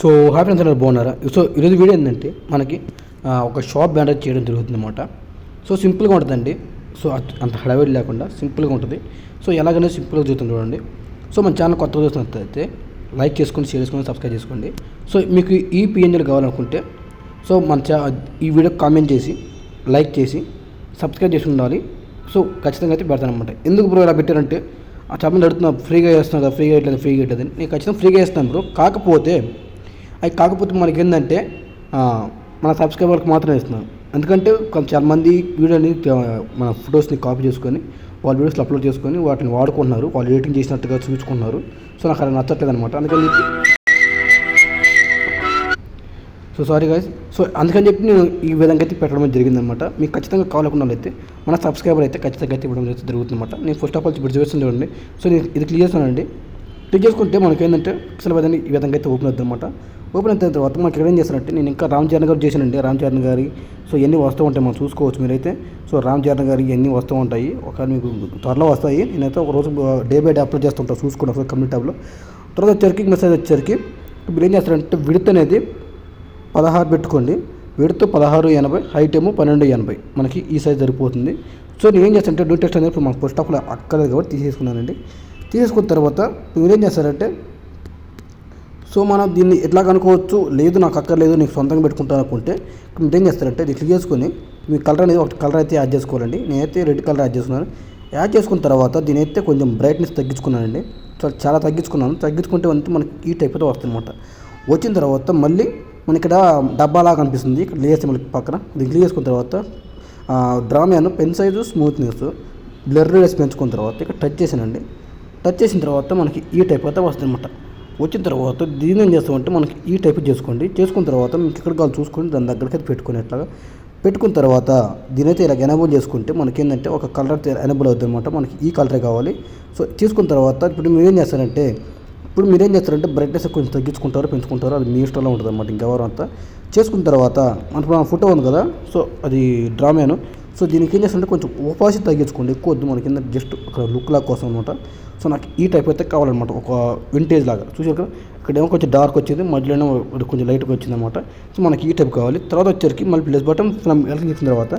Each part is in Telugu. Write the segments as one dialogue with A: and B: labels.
A: సో హ్యాపీ ఫ్రెండ్స్ అందరూ బాగున్నారా? సో ఈరోజు వీడియో ఏంటంటే మనకి ఒక షాప్ బ్యానర్ చేయడం జరుగుతుంది అనమాట సో సింపుల్గా ఉంటుందండి. సో అంత హడావిడి లేకుండా సింపుల్గా ఉంటుంది. సో ఎలాగైనా సింపుల్గా చూస్తుంది చూడండి. సో మన ఛానల్ కొత్తగా చూస్తున్నట్లయితే లైక్ చేసుకోండి షేర్ చేసుకోండి సబ్స్క్రైబ్ చేసుకోండి. సో మీకు ఈ పిఎన్జీలు కావాలనుకుంటే సో మన ఛా ఈ వీడియో కామెంట్ చేసి లైక్ చేసి సబ్స్క్రైబ్ చేసి ఉండాలి. సో ఖచ్చితంగా అయితే పెడతాను అనమాట ఎందుకు బ్రో ఇలా పెట్టారంటే ఆ చాపలు అడుగుతున్నా ఫ్రీగా చేస్తున్నా కదా ఫ్రీగా ఇట్లేదు ఫ్రీగా ఇట్లేదు నేను ఖచ్చితంగా ఫ్రీగా చేస్తాను బ్రో. కాకపోతే అవి కాకపోతే మనకి ఏంటంటే మన సబ్స్క్రైబర్కి మాత్రమే ఇస్తున్నాను ఎందుకంటే కొంచెం చాలా మంది వీడియోని మన ఫొటోస్ని కాపీ చేసుకొని వాళ్ళ వీడియోస్లో అప్లోడ్ చేసుకొని వాటిని వాడుకుంటున్నారు. వాళ్ళు ఎడిటింగ్ చేసినట్టుగా చూపించుకుంటున్నారు. సో నాకు అలా నచ్చట్లేదు అనమాట అందుకని చెప్పి సో సారీ గాయస్. సో అందుకని చెప్పి నేను ఈ విధంగా అయితే పెట్టడం జరిగిందనమాట మీకు ఖచ్చితంగా కావాలకుండా అయితే మన సబ్స్క్రైబర్ అయితే ఖచ్చితంగా అయితే ఇవ్వడం అయితే జరుగుతుందన్నమాట. నేను ఫస్ట్ ఆఫ్ ఆల్ ఇప్పుడు చూపిస్తుంది చూడండి. సో నేను ఇది క్లియర్ చేస్తానండి. క్లిక్ చేసుకుంటే మనకి ఏంటంటే విధంగా ఈ విధంగా అయితే ఓపెన్ అవుతుంది అనమాట ఓపెన్ అయిన తర్వాత మనకి ఇక్కడ ఏం చేస్తానంటే నేను ఇంకా రామ్ చరణ్ గారు చేశానండి రామ్ చరణ్ గారి. సో ఇవన్నీ వస్తూ ఉంటాయి మనం చూసుకోవచ్చు మీరైతే. సో రామ్ చరణ్ గారి ఇవన్నీ వస్తూ ఉంటాయి. ఒక మీకు త్వరలో వస్తాయి. నేనైతే ఒక రోజు డే బై డే అప్లోడ్ చేస్తూ ఉంటాను చూసుకోండి ఒకసారి కమ్యూనిటీ ట్యాబ్లో తర్వాత వచ్చరికి మెసేజ్ వచ్చరికి మీరు ఏం చేస్తారంటే విడత్ అనేది పదహారు పెట్టుకోండి. విడత్ పదహారు ఎనభై హైట్ ఏమో పన్నెండు ఎనభై. మనకి ఈ సైజ్ సరిపోతుంది. సో నేను ఏం చేస్తానంటే డ్యూ టెస్ట్ అనేది ఇప్పుడు మాకు ఫస్ట్ ఆఫ్ అక్కర్లేదు కాబట్టి తీసేసుకున్నానండి. తీసేసుకున్న తర్వాత మీరు ఏం చేస్తారంటే సో మనం దీన్ని ఎట్లా కనుక్కోవచ్చు? లేదు నాకు అక్కర్లేదు నీకు సొంతంగా పెట్టుకుంటాను అనుకుంటే మీరు ఏం చేస్తారంటే ఇది క్లిక్ చేసుకొని మీ కలర్ అనేది ఒక కలర్ అయితే యాడ్ చేసుకోవాలండి. నేనైతే రెడ్ కలర్ యాడ్ చేసుకున్నాను. యాడ్ చేసుకున్న తర్వాత దీని అయితే కొంచెం బ్రైట్నెస్ తగ్గించుకున్నానండి. సో చాలా తగ్గించుకున్నాను. తగ్గించుకుంటే వంతు మనకి ఈ టైప్ అయితే వస్తుందన్నమాట. వచ్చిన తర్వాత మళ్ళీ మన ఇక్కడ డబ్బాలా కనిపిస్తుంది. ఇక్కడ లేస్ మనకి పక్కన. ఇది క్లిక్ చేసుకున్న తర్వాత డ్రామాను pen size smoothness blur race పెంచుకున్న తర్వాత ఇక్కడ టచ్ చేసానండి టచ్ చేసిన తర్వాత మనకి ఈ టైప్ అయితే వస్తుందన్నమాట. వచ్చిన తర్వాత దీని ఏం చేస్తామంటే మనకి ఈ టైప్ చేసుకోండి. చేసుకున్న తర్వాత మీకు ఎక్కడ కావాలి చూసుకొని దాని దగ్గరికి అయితే పెట్టుకునేట్లాగా పెట్టుకున్న తర్వాత దీని అయితే ఇలా ఎనబుల్ చేసుకుంటే మనకి ఏంటంటే ఒక కలర్ ఎనబుల్ అవుతుంది అనమాట మనకి ఈ కలరే కావాలి. సో చేసుకున్న తర్వాత ఇప్పుడు మీరు ఏం చేస్తారంటే ఇప్పుడు ఏం చేస్తారంటే బ్రైట్నెస్ కొంచెం తగ్గించుకుంటారు పెంచుకుంటారు అది మీ ఇష్టంలో ఉంటుంది అనమాట ఇంకెవరు అంతా. చేసుకున్న తర్వాత మనకు మన ఫోటో ఉంది కదా. సో అది డ్రామాను సో దీనికి ఏం చేస్తుంటే కొంచెం ఉపాసి తగ్గించుకోండి. ఎక్కువ వద్దు మన కింద జస్ట్ అక్కడ లుక్ లాగా కోసం అనమాట సో నాకు ఈ టైప్ అయితే కావాలన్నమాట. ఒక వింటేజ్ లాగా. చూసారు కదా? ఇక్కడేమో కొంచెం డార్క్ వచ్చింది. మధ్యలోనే కొంచెం లైట్గా వచ్చింది అనమాట సో మనకి ఈ టైప్ కావాలి. తర్వాత వచ్చరికి మళ్ళీ ప్లస్ బటన్ ఫ్రమ్ ఎలక్ట్రిక్ చేసిన తర్వాత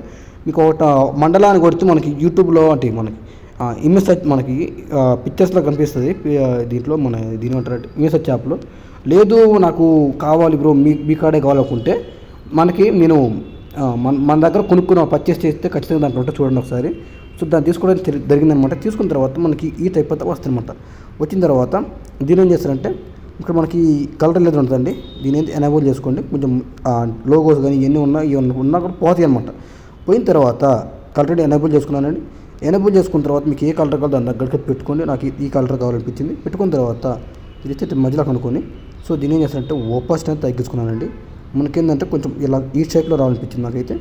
A: మీకు ఒక మండలాన్ని కొడితే మనకి యూట్యూబ్లో అంటే మనకి ఇమేజ్ సెర్చ్ మనకి పిక్చర్స్లో కనిపిస్తుంది. దీంట్లో మన దీని అంటారు ఇమేజ్ సెర్చ్ యాప్లో లేదు నాకు కావాలి బ్రో మీ మీ కాడే కావాలనుకుంటే మనకి నేను మన మన దగ్గర కొనుక్కున్న పర్చేస్ చేస్తే ఖచ్చితంగా దాంట్లో ఉంటే చూడండి ఒకసారి. సో దాన్ని తీసుకోవడం జరిగిందనమాట తీసుకున్న తర్వాత మనకి ఈ టైప్ అయితే వస్తుందన్నమాట. వచ్చిన తర్వాత దీని ఏం చేస్తారంటే ఇక్కడ మనకి కలర్ లేదు ఉంటుందండి. దీని అయితే ఎనేబుల్ చేసుకోండి. కొంచెం లోగోస్ కానీ ఇవన్నీ ఉన్నా ఇవన్నీ ఉన్నా కూడా పోతాయి అనమాట పోయిన తర్వాత కలర్ ఎనేబుల్ చేసుకున్నానండి. ఎనేబుల్ చేసుకున్న తర్వాత మీకు ఏ కలర్ కావాలో దాని దగ్గరికి పెట్టుకోండి. నాకు ఈ- కలర్ కావాలనిపించింది. పెట్టుకున్న తర్వాత ఇది మధ్యలో కనుక్కొని సో దీని ఏం చేస్తానంటే ఓపాసిటీ అయితే తగ్గించుకున్నానండి. మనకేంటంటే కొంచెం ఇలా ఈ షేప్లో రావాలనిపించింది నాకైతే.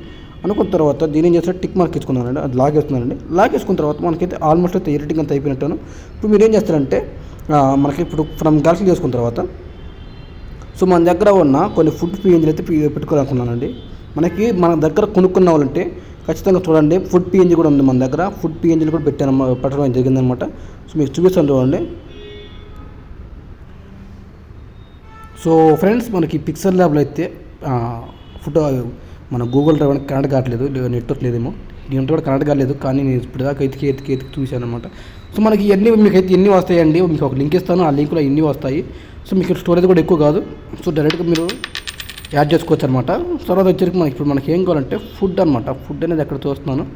A: అనుకున్న తర్వాత దీని ఏం చేస్తాను టిక్ మార్క్ ఇచ్చుకున్నానండి అది లాగేస్తున్నానండి లాగేసుకున్న తర్వాత మనకైతే ఆల్మోస్ట్ అయితే ఎడిటింగ్ అంతా అయిపోయినట్టు ఇప్పుడు మీరు ఏం చేస్తారంటే మనకి ఇప్పుడు ఫ్రమ్ గాల్సి చేసుకున్న తర్వాత సో మన దగ్గర ఉన్న కొన్ని ఫుడ్ పిఎన్జీలు అయితే పెట్టుకోవాలనుకున్నానండి. మనకి మన దగ్గర కొనుక్కున్న వాళ్ళంటే ఖచ్చితంగా చూడండి ఫుడ్ పిఎన్జీ కూడా ఉంది మన దగ్గర. ఫుడ్ పిఎన్జీలు కూడా పెట్టాను పెట్టడం జరిగిందనమాట. సో మీకు చూపిస్తాను చూడండి. సో ఫ్రెండ్స్ మనకి పిక్సెల్ ల్యాబ్లో అయితే ఫోటో మన గూగుల్ డ్రైవ్ కనెక్ట్ కావట్లేదు. లే- నెట్వర్క్ లేదేమో. దీంట్లో కూడా కనెక్ట్ కాలేదు. కానీ నేను ఇప్పటిదాకా ఎతికి ఎతికి ఎతికి చూశాను అనమాట సో మనకి ఇవన్నీ మీకు అయితే ఎన్ని వస్తాయండి మీకు ఒక లింక్ ఇస్తాను. ఆ లింక్లో ఎన్ని వస్తాయి. సో మీకు స్టోరేజ్ కూడా ఎక్కువ కాదు. సో డైరెక్ట్గా మీరు యాడ్ చేసుకోవచ్చు అనమాట తర్వాత వచ్చరికి మనకి ఇప్పుడు మనకి ఏం కావాలంటే ఫుడ్ అనమాట ఫుడ్ అనేది ఎక్కడ చూస్తున్నాను.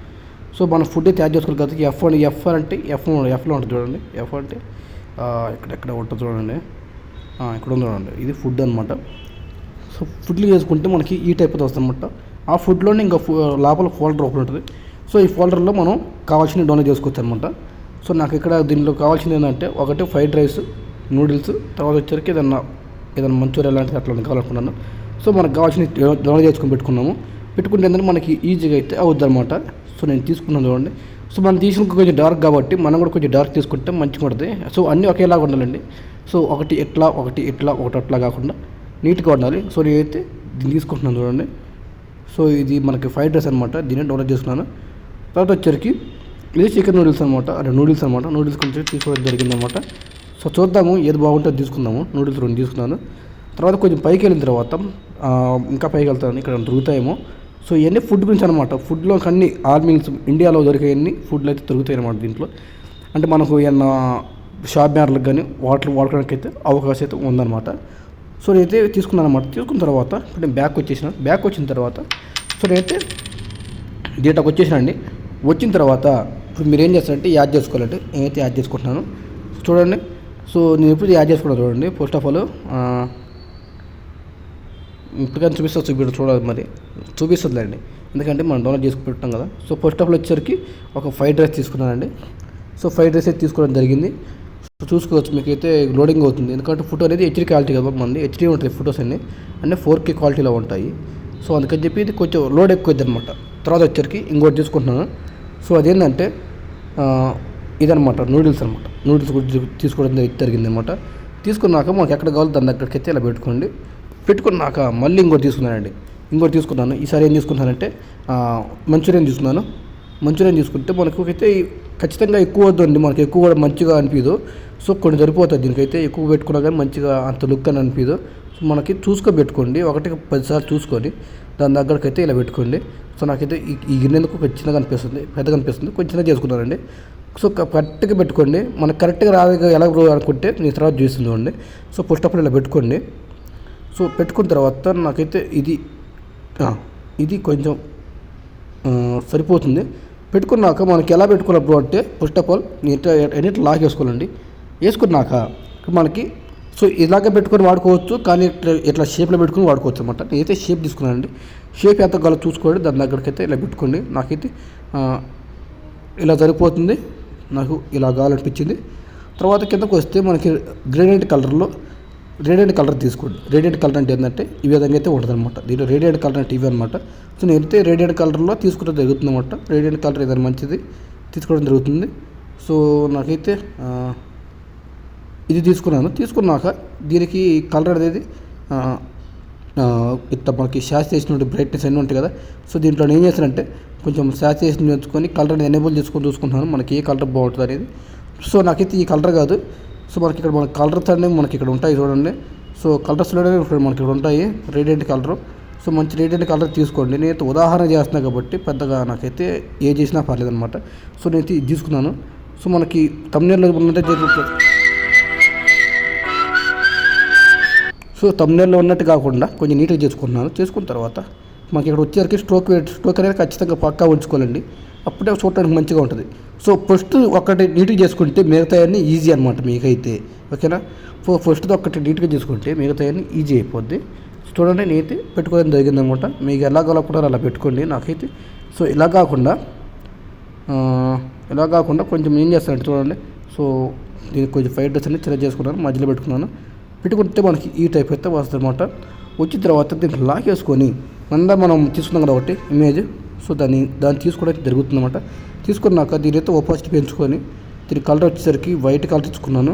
A: సో మనం ఫుడ్ అయితే యాడ్ చేసుకోవాలి కదా ఎఫ్ అని ఎఫ్ అంటే ఎఫ్ ఎఫ్లో ఉంటుంది చూడండి. ఎఫ్ అంటే ఎక్కడెక్కడ ఇక్కడ ఎక్కడ ఉంటుంది చూడండి. ఇక్కడ ఉంది చూడండి. ఇది ఫుడ్ అనమాట సో ఫుడ్లు చేసుకుంటే మనకి ఈ టైప్ అయితే వస్తుందన్నమాట ఆ ఫుడ్లోనే ఇంకా ఫు- లోపల ఫోల్డర్ ఓపెన్ ఉంటుంది. సో ఈ ఫోల్డర్లో మనం కావాల్సినవి డౌన్లోడ్ చేసుకోవచ్చు అనమాట సో నాకు ఇక్కడ దీనిలో కావాల్సింది ఏంటంటే ఒకటి ఫ్రైడ్ రైస్ నూడిల్స్ తర్వాత వచ్చరికి ఏదన్నా ఏదైనా మంచూరియా లాంటిది అట్లా కావాలనుకున్నాను. సో మనకు కావాల్సిన డౌన్లోడ్ చేసుకొని పెట్టుకున్నాము. పెట్టుకుంటే ఏంటంటే మనకి ఈజీగా అయితే అవుద్ది అనమాట సో నేను తీసుకున్నాను చూడండి. సో మనం తీసుకున్న కొంచెం డార్క్ కాబట్టి మనం కూడా కొంచెం డార్క్ తీసుకుంటే మంచిగా ఉంటుంది సో అన్నీ ఒకేలాగా ఉండాలండి. సో ఒకటి ఎట్లా ఒకటి ఎట్లా ఒకటి అట్లా కాకుండా నీట్గా ఉండాలి. సో నేనైతే దీన్ని తీసుకుంటున్నాను చూడండి. సో ఇది మనకి ఫ్రైడ్ రైస్ అనమాట దీన్ని డౌన్లోడ్ చేసుకున్నాను. తర్వాత వచ్చరికి ఇది చికెన్ నూడిల్స్ అనమాట అంటే నూడిల్స్ అనమాట నూడిల్స్ కొంచెం తీసుకోవడం జరిగింది అనమాట సో చూద్దాము ఏది బాగుంటుందో తీసుకుందాము. నూడిల్స్ రెండు తీసుకున్నాను. తర్వాత కొంచెం పైకి వెళ్ళిన తర్వాత ఇంకా పైకి వెళ్తాను. ఇక్కడ దొరుకుతాయేమో. సో ఇవన్నీ ఫుడ్ గురించి అనమాట ఫుడ్లో అన్ని ఆల్ మీల్స్ ఇండియాలో దొరికేవన్నీ ఫుడ్లు అయితే దొరుకుతాయి అనమాట దీంట్లో. అంటే మనకు ఏమన్నా షాప్ బ్యానర్లకు కానీ వాటర్ వాడుకోవడానికి అయితే అవకాశం అయితే ఉందన్నమాట. సో నేనైతే తీసుకున్నాను అనమాట తీసుకున్న తర్వాత ఇప్పుడు నేను బ్యాక్ వచ్చేసిన బ్యాక్ వచ్చిన తర్వాత సో నేనైతే డేటాకు వచ్చేసానండి వచ్చిన తర్వాత ఇప్పుడు మీరు ఏం చేస్తారంటే యాడ్ చేసుకోవాలంటే నేనైతే యాడ్ చేసుకుంటున్నాను. చూడండి. సో నేను ఎప్పుడు యాడ్ చేసుకున్నాను చూడండి. ఫస్ట్ ఆఫ్ ఆల్ ఇప్పటికైనా చూపిస్తా చూపించడం చూడాలి మరి. చూపిస్తుందిలేండి. ఎందుకంటే మనం డౌన్లోడ్ చేసుకు పెట్టాం కదా. సో ఫస్ట్ ఆఫ్ ఆల్ వచ్చేసరికి ఒక ఫ్రైడ్ రైస్ తీసుకున్నానండి. సో ఫ్రైడ్ రైస్ అయితే తీసుకోవడం జరిగింది. చూసుకోవచ్చు చూసుకోవచ్చు మీకైతే లోడింగ్ అవుతుంది. ఎందుకంటే ఫోటో అనేది హెచ్డీ క్వాలిటీ కదా మంది హెచ్డీ ఉంటుంది ఫొటోస్ అన్ని. అన్నీ ఫోర్ కే క్వాలిటీలో ఉంటాయి. సో అందుకని చెప్పి ఇది కొంచెం లోడ్ ఎక్కువ అనమాట తర్వాత వచ్చరికి ఇంకోటి తీసుకుంటున్నాను సో అదేంటంటే ఇదనమాట నూడిల్స్ అనమాట నూడిల్స్ తీసుకోవడం జరిగింది అనమాట తీసుకున్నాక మాకు ఎక్కడ కావాలో దాని దగ్గరికి అయితే ఇలా పెట్టుకోండి. పెట్టుకున్నాక మళ్ళీ ఇంకోటి తీసుకున్నానండి. ఇంకోటి తీసుకున్నాను. ఈసారి ఏం తీసుకున్నానంటే మంచూరియన్ తీసుకున్నాను. మంచూరియన్ తీసుకుంటే మనకు అయితే ఖచ్చితంగా ఎక్కువ వద్దండి మనకి ఎక్కువ కూడా మంచిగా అనిపించదు సో కొన్ని సరిపోతుంది దీనికైతే ఎక్కువ పెట్టుకున్నా కానీ మంచిగా అంత లుక్ అని అనిపించదు సో మనకి చూసుకో పెట్టుకోండి ఒకటి పదిసార్లు చూసుకొని దాని దగ్గరకైతే ఇలా పెట్టుకోండి. సో నాకైతే ఈ గిన్నెందుకు ఒక చిన్నగా అనిపిస్తుంది. పెద్దగా అనిపిస్తుంది. కొంచెం చిన్నగా చేసుకున్నానండి. సో క- కరెక్ట్గా పెట్టుకోండి. మనకు కరెక్ట్గా రాదు ఎలా అనుకుంటే నేను తర్వాత చూస్తుంది చూడండి. సో ఫస్ట్ ఆఫ్ ఆల్ ఇలా పెట్టుకోండి. సో పెట్టుకున్న తర్వాత నాకైతే ఇది ఇది కొంచెం సరిపోతుంది. పెట్టుకున్నాక మనకి ఎలా పెట్టుకోవాలి అంటే ఫస్ట్ ఆఫ్ ఆల్ నీట్ ఎన్నిటి లాక్ వేసుకోవాలండి వేసుకున్నాక మనకి సో ఇలాగే పెట్టుకొని వాడుకోవచ్చు కానీ ఇట్లా ఇట్లా షేప్లో పెట్టుకొని వాడుకోవచ్చు అనమాట నేనైతే షేప్ తీసుకున్నానండి. షేప్ ఎంత కావాలో చూసుకోండి దాని దగ్గరికి అయితే ఇలా పెట్టుకోండి. నాకైతే ఇలా సరిపోతుంది. నాకు ఇలా కావాలనిపించింది. తర్వాత కిందకు వస్తే మనకి గ్రేడియంట్ కలర్లో రేడియంట్ కలర్ తీసుకోండి. రేడియంట్ కలర్ అంటే ఏంటంటే ఈ విధంగా అయితే ఉంటుంది అనమాట దీంట్లో రేడియంట్ కలర్ అంటే ఇవి అనమాట సో నేనైతే రేడియంట్ కలర్లో తీసుకోవడం జరుగుతుంది అనమాట రేడియంట్ కలర్ ఏదైనా మంచిది తీసుకోవడం జరుగుతుంది. సో నాకైతే ఇది తీసుకున్నాను. తీసుకున్నాక దీనికి కలర్ అనేది ఇంత ఆ, మనకి శాచురేషన్ బ్రైట్నెస్ అన్నీ ఉంటాయి కదా. సో దీంట్లో నేను ఏం చేశానంటే కొంచెం శాచురేషన్ నేర్చుకొని కలర్ అనేది ఎనేబుల్ చేసుకొని చూసుకుంటున్నాను. మనకి ఏ కలర్ బాగుంటుంది అనేది సో నాకైతే ఈ కలర్ కాదు. సో మనకి ఇక్కడ మన కలర్స్ అనేవి మనకి ఇక్కడ ఉంటాయి చూడండి. సో కలర్స్లోనే అనేవి మనకి ఇక్కడ ఉంటాయి. Radiant colour. సో మంచి రేడియంట్ కలర్ తీసుకోండి. నేను ఉదాహరణ చేస్తున్నాను కాబట్టి పెద్దగా నాకైతే ఏ చేసినా పర్లేదు అనమాట సో నేను ఇది తీసుకున్నాను. సో మనకి తమిళలో ఉన్నట్టే జరుగుతుంది. సో తమిళలో ఉన్నట్టు కాకుండా కొంచెం నీట్గా చేసుకుంటున్నాను. చేసుకున్న తర్వాత మనకి ఇక్కడ వచ్చేసరికి స్ట్రోక్ స్ట్రోక్ అనేది ఖచ్చితంగా పక్కా ఉంచుకోవాలండి. అప్పుడే చూడటానికి మంచిగా ఉంటుంది. సో ఫస్ట్ ఒకటి నీట్గా చేసుకుంటే మిగతా అన్నీ ఈజీ అనమాట మీకైతే. ఓకేనా? సో ఒకటి నీట్గా చేసుకుంటే మిగతా అన్నీ ఈజీ అయిపోద్ది. చూడండి నేనైతే పెట్టుకోవడం జరిగిందనమాట మీకు ఎలా కలపడారు అలా పెట్టుకోండి నాకైతే. సో ఇలా కాకుండా ఇలా కాకుండా కొంచెం ఏం చేస్తానంటే చూడండి. సో దీనికి కొంచెం ఫ్రైడ్ రైస్ అనేది చిన్న చేసుకున్నాను మధ్యలో పెట్టుకున్నాను. పెట్టుకుంటే మనకి ఈ టైప్ అయితే వస్తుంది అనమాట వచ్చిన తర్వాత దీనికి లాక్ వేసుకొని మందా మనం తీసుకున్నాం కదా ఒకటి ఇమేజ్. సో దాన్ని దాన్ని తీసుకోవడానికి జరుగుతుందన్నమాట. తీసుకున్నాక దీని అయితే ఒపాసిటీ పెంచుకొని దీని కలర్ వచ్చేసరికి వైట్ కలర్ ఇచ్చుకున్నాను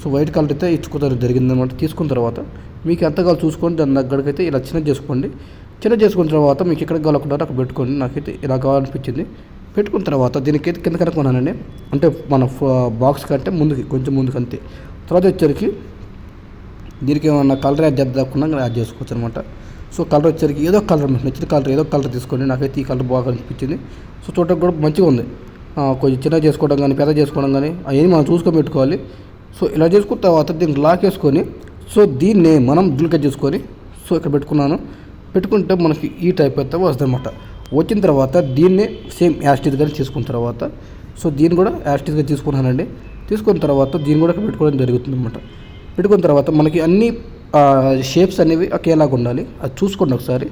A: సో వైట్ కలర్ అయితే ఇచ్చుకోవడం జరిగిందనమాట తీసుకున్న తర్వాత మీకు ఎంత కావాలి చూసుకోండి దాని దగ్గరికి అయితే ఇలా చిన్న చేసుకోండి. చిన్న చేసుకున్న తర్వాత మీకు ఎక్కడ కావాలనుకుంటారో అక్కడ పెట్టుకోండి. నాకైతే ఇలా కావాలనిపించింది. పెట్టుకున్న తర్వాత దీనికైతే కింద కనుక్కున్నానండి అంటే మన బాక్స్ కంటే ముందుకి కొంచెం ముందుకు అంతే. తర్వాత వచ్చేసరికి దీనికి ఏమన్నా కలర్ యాడ్ చేద్దాకుండా యాడ్ చేసుకోవచ్చు అనమాట సో కలర్ వచ్చరికి ఏదో కలర్ మీకు నచ్చిన కలర్ ఏదో కలర్ తీసుకోండి నాకైతే ఈ కలర్ బాగా అనిపించింది సో చూడడానికి కూడా మంచిగా ఉంది. కొంచెం చిన్న చేసుకోవడం కానీ పెద్ద చేసుకోవడం కానీ అవన్నీ మనం చూసుకొని పెట్టుకోవాలి. సో ఇలా చేసుకున్న తర్వాత దీన్ని లాక్ వేసుకొని సో దీన్ని మనం దులిక చేసుకొని సో ఇక్కడ పెట్టుకున్నాను. పెట్టుకుంటే మనకి ఈ టైప్ అయితే వస్తుంది అనమాట వచ్చిన తర్వాత దీన్ని సేమ్ యాస్టిజ్గా తీసుకున్న తర్వాత సో దీన్ని కూడా యాస్టిజ్గా తీసుకున్నానండి. తీసుకున్న తర్వాత దీన్ని కూడా పెట్టుకోవడం జరుగుతుంది అనమాట పెట్టుకున్న తర్వాత మనకి అన్ని షేప్స్ అనేవి ఒకేలాగా ఉండాలి. అది చూసుకోండి ఒకసారి.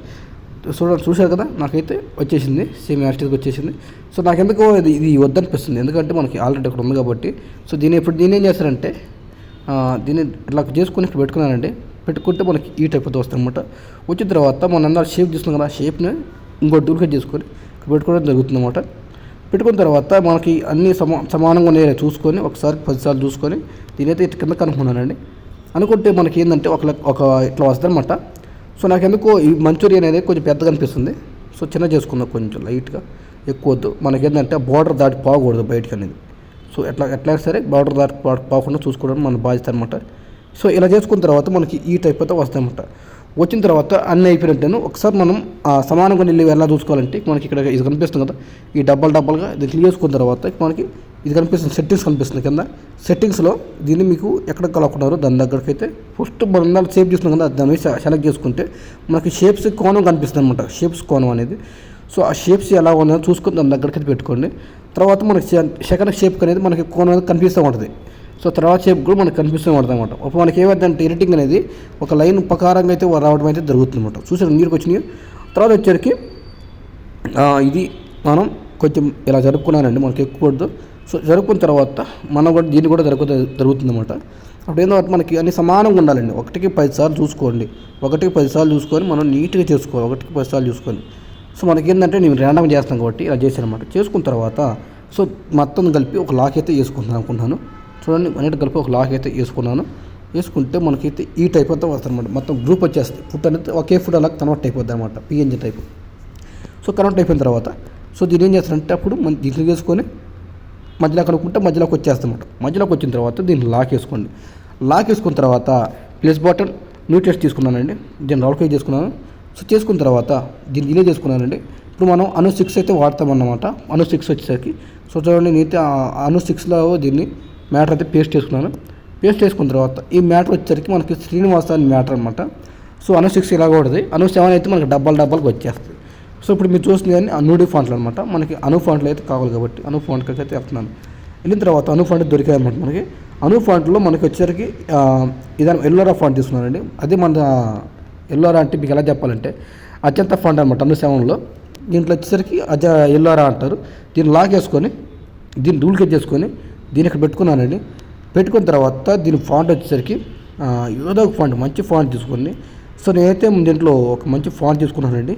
A: చూడండి చూశారు కదా? నాకైతే వచ్చేసింది. సేమ్ యాస్టిజ్గా వచ్చేసింది. సో నాకు ఎందుకో ఇది ఇది వద్దనిపిస్తుంది. ఎందుకంటే మనకి ఆల్రెడీ అక్కడ ఉంది కాబట్టి. సో దీన్ని ఇప్పుడు దీన్ని ఏం చేస్తారంటే దీన్ని ఇట్లా చేసుకుని ఇక్కడ పెట్టుకున్నానండి పెట్టుకుంటే మనకి ఈ టైప్ అయితే వస్తుంది అనమాట వచ్చిన తర్వాత మనం అందరూ షేప్ తీసుకున్నాం కదా షేప్ని ఇంకో డూప్లికేట్ చేసుకొని పెట్టుకోవడం జరుగుతుంది అనమాట పెట్టుకున్న తర్వాత మనకి అన్ని సమా సమానంగా ఉన్నాయో చూసుకొని ఒకసారి పదిసార్లు చూసుకొని దీనైతే ఇటు కింద కనుక్కున్నానండి అనుకుంటే మనకి ఏంటంటే ఒక ఒక ఇట్లా వస్తుంది అనమాట సో నాకు ఎందుకో ఈ మంచూరియన్ అనేది కొంచెం పెద్దగా అనిపిస్తుంది. సో చిన్న చేసుకుందాం కొంచెం లైట్గా. ఎక్కువ వద్దు. మనకేంటంటే బార్డర్ దాటి పోకూడదు బయటకు అనేది. సో ఎట్లా ఎట్లా సరే బార్డర్ దాటి పోకుండా చూసుకోవడం మన బాధ్యత అనమాట సో ఇలా చేసుకున్న తర్వాత మనకి ఈ టైప్ అయితే వస్తాయన్నమాట. వచ్చిన తర్వాత అన్నీ అయిపోయినట్టు ఒకసారి మనం ఆ, సమానంగా నీళ్ళు ఎలా చూసుకోవాలంటే మనకి ఇక్కడ ఇది కనిపిస్తుంది కదా ఈ డబ్బల్ డబ్బల్గా ఇది క్లియర్ చేసుకున్న తర్వాత మనకి ఇది కనిపిస్తుంది సెట్టింగ్స్ కనిపిస్తుంది కింద. సెట్టింగ్స్లో దీన్ని మీకు ఎక్కడ కలవకున్నారో దాని దగ్గరికి అయితే ఫస్ట్ మనం ఇందాక సేవ్ చేస్తున్నాం కదా దాని మీద సెలెక్ట్ చేసుకుంటే మనకి షేప్స్ కోణం కనిపిస్తుంది అనమాట షేప్స్ కోణం అనేది. సో ఆ షేప్స్ ఎలా ఉన్నాయో చూసుకుని దాని దగ్గరికి అయితే పెట్టుకోండి. తర్వాత మనకి సెకండ్ షేప్ అనేది మనకి కోణం అనేది కనిపిస్తూ ఉంటుంది. సో తర్వాత షేప్ కూడా మనకు కనిపిస్తూ ఉంటుంది అనమాట అప్పుడు మనకి ఏమైందంటే ఎడిటింగ్ అనేది ఒక లైన్ ప్రకారంగా అయితే రావడం అయితే జరుగుతుంది అనమాట చూసారు నీరుకు వచ్చినాయి. తర్వాత వచ్చేసరికి ఇది మనం కొంచెం ఇలా జరుపుకున్నానండి మనకి ఎక్కకూడదు సో జరుపుకున్న తర్వాత మనం కూడా దీన్ని కూడా జరుపు జరుగుతుంది అనమాట అప్పుడు ఏంటంటే మనకి అన్ని సమానంగా ఉండాలండి. ఒకటికి పది సార్లు చూసుకోండి. ఒకటికి పది సార్లు చూసుకొని మనం నీట్గా చేసుకోవాలి. ఒకటికి పది సార్లు చూసుకొని. సో మనకి ఏంటంటే నేను ర్యాండమ్ చేస్తాను కాబట్టి ఇలా చేశాను అనమాట చేసుకున్న తర్వాత సో మొత్తం కలిపి ఒక లాక్ అయితే చేసుకుంటాను అనుకుంటున్నాను. చూడండి అన్నిటి కలిపి ఒక లాక్ అయితే వేసుకున్నాను. వేసుకుంటే మనకైతే ఈ టైప్ అంతా వస్తుంది అనమాట మొత్తం గ్రూప్ వచ్చేస్తుంది. ఫుడ్ అనేది ఒకే ఫుడ్ అలా కన్వర్ట్ అయిపోద్ది అనమాట పిఎన్జీ టైప్ సో కన్వర్ట్ అయిపోయిన తర్వాత సో దీని ఏం చేస్తారంటే అప్పుడు మన దీంట్లో వేసుకొని మధ్యలో కనుక్కుంటే మధ్యలోకి వచ్చేస్తామన్నమాట మధ్యలోకి వచ్చిన తర్వాత దీన్ని లాక్ వేసుకోండి. లాక్ వేసుకున్న తర్వాత ప్లస్ బాటన్ న్యూ టెస్ట్ తీసుకున్నానండి. దీన్ని రౌల్కేజ్ చేసుకున్నాను. సో చేసుకున్న తర్వాత దీన్ని డిలే చేసుకున్నానండి. ఇప్పుడు మనం అను సిక్స్ అయితే వాడతామన్నమాట. అను సిక్స్ వచ్చేసరికి. సో చూడండి నేనైతే అను సిక్స్లో దీన్ని మ్యాటర్ అయితే పేస్ట్ చేసుకున్నాను. పేస్ట్ చేసుకున్న తర్వాత ఈ మ్యాటర్ వచ్చేసరికి మనకి శ్రీనివాస అని మ్యాటర్ అనమాట సో అను సిక్స్ ఇలా కూడా అను సెవెన్ అయితే మనకి డబ్బల్ డబ్బల్కి వచ్చేస్తుంది. సో ఇప్పుడు మీరు చూస్తుంది కానీ అనూడి ఫాంట్లు అనమాట మనకి అను ఫాంట్లు అయితే కావాలి కాబట్టి అను ఫాంట్కి అయితే వెళ్తున్నాను వెళ్ళిన తర్వాత అను ఫాంట్ దొరికాయి అనమాట మనకి. అను ఫాంట్లో మనకి వచ్చేసరికి ఆ, ఇదాని ఎల్లోరా ఫాంట్ తీసుకున్నానండి అదే మన ఎల్లోరా అంటే మీకు ఎలా చెప్పాలంటే అత్యంత ఫాంట్ అనమాట అను సెవెన్లో. దీంట్లో వచ్చేసరికి అజ ఎల్లోరా అంటారు. దీన్ని లాక్ వేసుకొని దీన్ని డూప్లికేట్ చేసుకొని దీన్ని ఇక్కడ పెట్టుకున్నానండి. పెట్టుకున్న తర్వాత దీని ఫాంట్ వచ్చేసరికి ఏదో ఒక ఫాంట్ మంచి ఫాంట్ తీసుకోండి సో నేనైతే దీంట్లో ఒక మంచి ఫాంట్ తీసుకున్నానండి.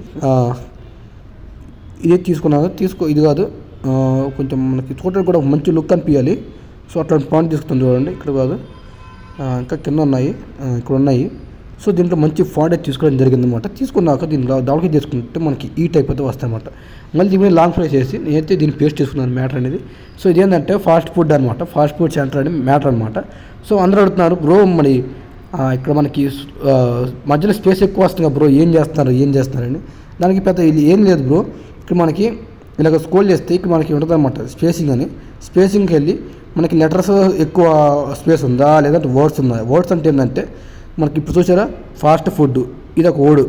A: ఇదే తీసుకున్నాను. తీసుకో ఇది కాదు కొంచెం మనకి చూడడానికి కూడా మంచి లుక్ అనిపించాలి సో అట్లాంటి ఫాంట్ తీసుకుంటాను చూడండి ఇక్కడ కాదు. ఇంకా కింద ఉన్నాయి ఇక్కడ ఉన్నాయి. సో దీంట్లో మంచి ఫాంట్ అయితే తీసుకోవడం జరిగింది అనమాట తీసుకున్నాక దీన్ని డెవలప్ చేసుకుంటే మనకి ఈ టైప్ అయితే వస్తాయన్నమాట. మళ్ళీ దీని మీద లాంగ్ ఫ్రై చేసి నేనైతే దీన్ని పేస్ట్ చేసుకున్నాను మ్యాటర్ అనేది. సో ఇదేంటంటే ఫాస్ట్ ఫుడ్ అనమాట ఫాస్ట్ ఫుడ్ సెంటర్ అని మ్యాటర్ అనమాట సో అందరూ అడుగుతున్నారు బ్రో మరి ఇక్కడ మనకి మధ్యలో స్పేస్ ఎక్కువ వస్తుంది కదా బ్రో ఏం చేస్తున్నారు ఏం చేస్తున్నారని దానికి పెద్ద ఇది ఏం లేదు బ్రో. ఇక్కడ మనకి ఇలాగ స్కోల్ చేస్తే ఇక్కడ మనకి ఉంటుంది అనమాట స్పేసింగ్ అని. స్పేసింగ్కి వెళ్ళి మనకి లెటర్స్ ఎక్కువ స్పేస్ ఉందా లేదంటే వర్డ్స్ ఉందా? వర్డ్స్ అంటే ఏంటంటే మనకి ఇప్పుడు చూసారా? Fast food. ఇది ఒక ఓడు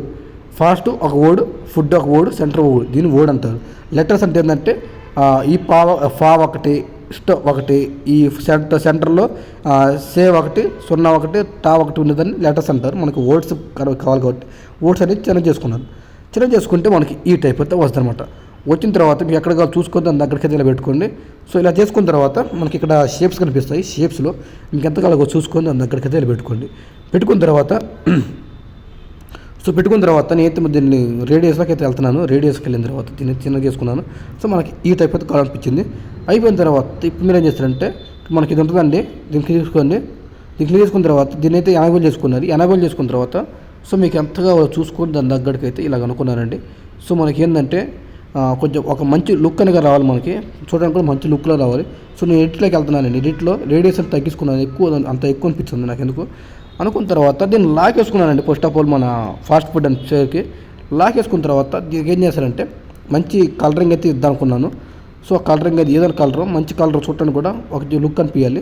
A: ఫాస్ట్ ఒక ఓడు ఫుడ్ ఒక ఓడు సెంటర్ ఓడు దీన్ని ఓడ్ అంటారు. లెటర్స్ అంటే ఏంటంటే ఈ పా ఫా ఒకటి స్టో ఒకటి ఈ సెంటర్ సెంటర్లో సే ఒకటి సున్నా ఒకటి టా ఒకటి ఉన్నదని లెటర్స్ అంటారు. మనకి ఓట్స్ కావాలి కాబట్టి. ఓట్స్ అనేది చిన్న చేసుకున్నాను చిన్న చేసుకుంటే మనకి ఈ టైప్ అయితే వస్తుంది అనమాట వచ్చిన తర్వాత మీకు ఎక్కడ కావాలి చూసుకొని దాని దగ్గరికి ఇలా పెట్టుకోండి. సో ఇలా చేసుకున్న తర్వాత మనకి ఇక్కడ షేప్స్ కనిపిస్తాయి. షేప్స్లో మీకు ఎంత కావాలో చూసుకొని దాని దగ్గరికి ఇలా పెట్టుకోండి. పెట్టుకున్న తర్వాత సో పెట్టుకున్న తర్వాత నేనైతే దీన్ని రేడియస్లోకి అయితే వెళ్తున్నాను. రేడియస్కి వెళ్ళిన తర్వాత దీన్ని చిన్నగా చేసుకున్నాను. సో మనకి ఈ టైప్ అయితే కావాలనిపించింది. అయిపోయిన తర్వాత ఇప్పుడు మీరు ఏం చేస్తారంటే మనకి ఇది ఉంటుందండి దీనికి తీసుకోండి దీనికి తీసుకున్న తర్వాత దీన్ని అయితే ఎనబుల్ చేసుకున్నారు. ఎనబుల్ చేసుకున్న తర్వాత సో మీకు ఎంతగా చూసుకొని దాని దగ్గరికి అయితే అనుకున్నారండి. అనుకున్నానండి సో మనకి ఏంటంటే కొంచెం ఒక మంచి లుక్ అనేది రావాలి మనకి. చూడడానికి కూడా మంచి లుక్లో రావాలి. సో నేను ఎడిట్లోకి వెళ్తున్నానండి. ఎడిట్లో రేడియేషన్ తగ్గించుకున్నాను. ఎక్కువ అంత ఎక్కువ అనిపించింది నాకు ఎందుకు? అనుకున్న తర్వాత దీన్ని లాకేసుకున్నానండి ఫస్ట్ ఆఫ్ ఆల్ మన ఫాస్ట్ ఫుడ్ అని పేరుకి లాక్ వేసుకున్న తర్వాత దీనికి ఏం చేశారంటే మంచి కలరింగ్ అయితే ఇద్దాం అనుకున్నాను. సో కలరింగ్ అది ఏదైనా కలర్ మంచి కలర్ చూడటానికి కూడా ఒక లుక్ అనిపించాలి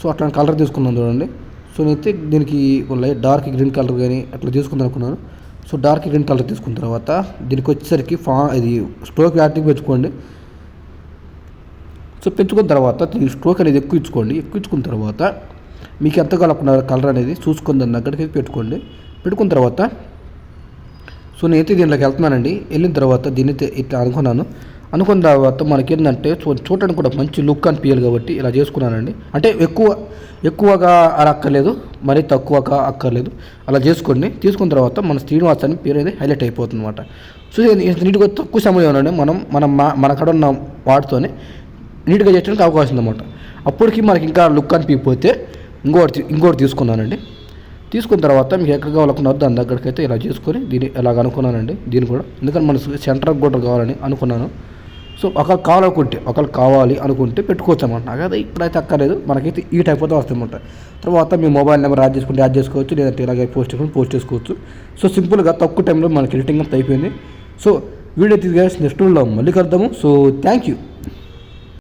A: సో అట్లాంటి కలర్ తీసుకున్నాను చూడండి. సో నేనైతే దీనికి లైట్ డార్క్ గ్రీన్ కలర్ కానీ అట్లా తీసుకుందాం అనుకున్నాను. సో డార్క్ గ్రీన్ కలర్ తీసుకున్న తర్వాత దీనికి వచ్చేసరికి ఫా ఇది స్ట్రోక్ యాక్టివ్ పెంచుకోండి. సో పెంచుకున్న తర్వాత దీనికి స్ట్రోక్ అనేది ఎక్కువ ఇచ్చుకోండి. ఎక్కువ ఇచ్చుకున్న తర్వాత మీకు ఎంత కలుపుకున్నారు కలర్ అనేది చూసుకుని దాని దగ్గరికి పెట్టుకోండి. పెట్టుకున్న తర్వాత సో నేనైతే దీంట్లోకి వెళ్తున్నానండి. వెళ్ళిన తర్వాత దీన్ని అయితే ఇట్లా అనుకున్నాను. అనుకున్న తర్వాత మనకి ఏంటంటే చూ చూడటానికి కూడా మంచి లుక్ అనిపించాలి కాబట్టి ఇలా చేసుకున్నానండి. అంటే ఎక్కువ ఎక్కువగా అలా అక్కర్లేదు మరీ తక్కువగా అక్కర్లేదు. అలా చేసుకోండి. తీసుకున్న తర్వాత మన శ్రీనివాస్ అని పేరు అనేది హైలైట్ అయిపోతుంది అనమాట సో నీట్గా తక్కువ సమయంలోనే మనం మనం మా- మన కాడ ఉన్న వాటితోనే నీట్గా చేయడానికి అవకాశం ఉందన్నమాట. అప్పటికి మనకి ఇంకా లుక్ అనిపించకపోతే ఇంకోటి ఇంకోటి తీసుకున్నానండి. తీసుకున్న తర్వాత మీకు ఎక్కడ కావాలనుకున్నారో దాని దగ్గరికి అయితే ఇలా చేసుకొని దీన్ని ఇలాగ అనుకున్నానండి. దీన్ని కూడా. ఎందుకంటే మన సెంటర్ కూడా కావాలని అనుకున్నాను. సో ఒకరు కావాలనుకుంటే ఒకరు కావాలి అనుకుంటే పెట్టుకోవచ్చు అనమాట అదే ఇప్పుడైతే అక్కర్లేదు. మనకైతే ఈ టైప్ అయితే వస్తుందన్నమాట తర్వాత మీ మొబైల్ నెంబర్ యాడ్ చేసుకుంటే యాడ్ చేసుకోవచ్చు లేదంటే ఇలాగే పోస్ట్ చేసుకుని పోస్ట్ చేసుకోవచ్చు. సో సింపుల్గా తక్కువ టైంలో మనకి ఎడిటింగ్ అంతా అయిపోయింది. సో వీడియో తీసుకెళ్ళి నెక్స్ట్ మళ్ళీ కలుద్దాము. So thank you